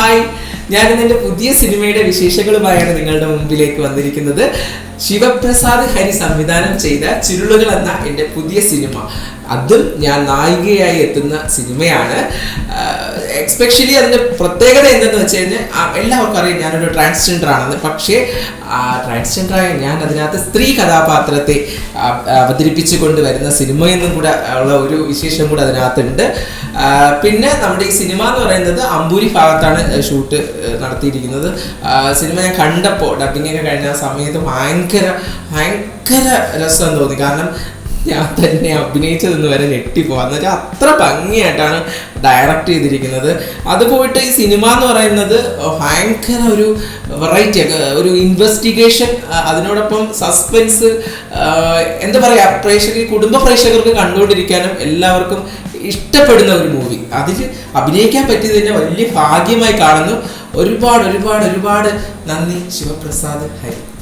Hi ഞാനിന്ന് എന്റെ പുതിയ സിനിമയുടെ വിശേഷങ്ങളുമായാണ് നിങ്ങളുടെ മുമ്പിലേക്ക് വന്നിരിക്കുന്നത്. ശിവപ്രസാദ് ഹരി സംവിധാനം ചെയ്ത ചിരുളുകൾ എന്ന എന്റെ പുതിയ സിനിമ. അതും ഞാൻ നായികയായി എത്തുന്ന സിനിമയാണ്. എക്സ്പെഷ്യലി അതിന്റെ പ്രത്യേകത എന്തെന്ന് വെച്ച് കഴിഞ്ഞാൽ എല്ലാവർക്കും അറിയാം ഞാനൊരു ട്രാൻസ്ജെൻഡർ ആണെന്ന്. പക്ഷേ ട്രാൻസ്ജെൻഡറായ ഞാൻ അതിനകത്ത് സ്ത്രീ കഥാപാത്രത്തെ അവതരിപ്പിച്ചു കൊണ്ട് വരുന്ന സിനിമ സിനിമയെന്നും കൂടെ ഉള്ള ഒരു വിശേഷം കൂടെ അതിനകത്തുണ്ട്. പിന്നെ നമ്മുടെ ഈ സിനിമ എന്ന് പറയുന്നത് അമ്പൂരി ഭാഗത്താണ് ഷൂട്ട് നടത്തിയിരിക്കുന്നത്. സിനിമ ഞാൻ കണ്ടപ്പോൾ ഡബിങ് ഒക്കെ കഴിഞ്ഞ സമയത്ത് ഭയങ്കര ഭയങ്കര രസം തോന്നി. കാരണം ഞാൻ തന്നെ അഭിനയിച്ചതെന്ന് വരെ ഞെട്ടിപ്പോവാ എന്ന് വെച്ചാൽ അത്ര ഭംഗിയായിട്ടാണ് ഡയറക്റ്റ് ചെയ്തിരിക്കുന്നത്. അത് പോയിട്ട് ഈ സിനിമ എന്ന് പറയുന്നത് ഭയങ്കര ഒരു വെറൈറ്റി ഒരു ഇൻവെസ്റ്റിഗേഷൻ അതിനോടൊപ്പം സസ്പെൻസ് എന്താ പറയുക പ്രേക്ഷക കുടുംബ പ്രേക്ഷകർക്ക് കണ്ടുകൊണ്ടിരിക്കാനും എല്ലാവർക്കും ഇഷ്ടപ്പെടുന്ന ഒരു മൂവി അതിൽ അഭിനയിക്കാൻ പറ്റിയത് തന്നെ വലിയ ഭാഗ്യമായി കാണുന്നു. ഒരുപാട് ഒരുപാട് ഒരുപാട് നന്ദി ശിവപ്രസാദ്. ഹരി.